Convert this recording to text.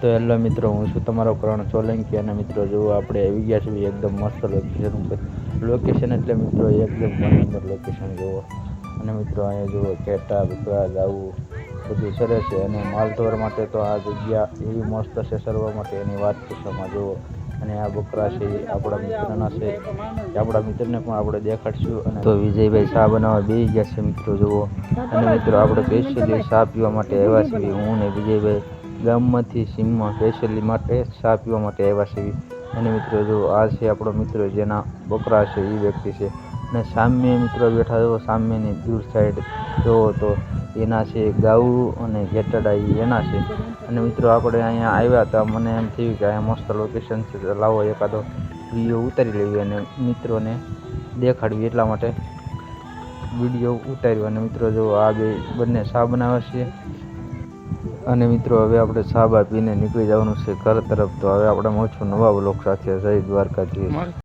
તો હેલો મિત્રો, હું છું તમારો કરણ સોલંકી અને મિત્રો જુઓ આપણે આવી ગયા છીએ એકદમ મસ્ત લોકેશન ઉપર. લોકેશન એટલે મિત્રો એકદમ નંબર લોકેશન જુઓ અને મિત્રો અહીંયા જુઓ, કેટા બકરા જાવું બધું સરસ છે. અને માલઢોર માટે તો આ જગ્યા એવી મસ્ત છે સરવા માટે, એની વાત કિસ્સામાં જુઓ. અને આ બકરા છે આપણા મિત્રના છે. આપણા મિત્રને પણ આપણે દેખાડશું. અને તો વિજયભાઈ શાહ બનાવવા બેસી ગયા છે મિત્રો, જુઓ. અને મિત્રો, આપણે સ્પેશિયલી ચા પીવા માટે આવ્યા છીએ. હું ને વિજયભાઈ ગામમાંથી સીમમાં સ્પેશિયલી માટે ચા પીવા માટે આવ્યા છે અને મિત્રો જો આ છે આપણો મિત્ર જેના બકરા છે એ વ્યક્તિ છે. અને સામે મિત્રો બેઠા જો, સામેની દૂર સાઈડ જોવો તો એના છે ગાઉ અને ઘેટડા એ એના છે. અને મિત્રો આપણે અહીંયા આવ્યા હતા, મને એમ થયું કે અહીંયા મસ્ત લોકેશન છે લાવો એકાદો વીડિયો ઉતારી લેવી અને મિત્રોને દેખાડવી એટલા માટે. વીડિયો ઉતાર્યો અને મિત્રો જો આ બે બંને શા બનાવે છે અને મિત્રો, હવે આપણે સાબા પીને નીકળી જવાનું છે. ઘર તરફ તો હવે આપણે મળશું નવા બ્લોક સાથે જય દ્વારકાધીશ.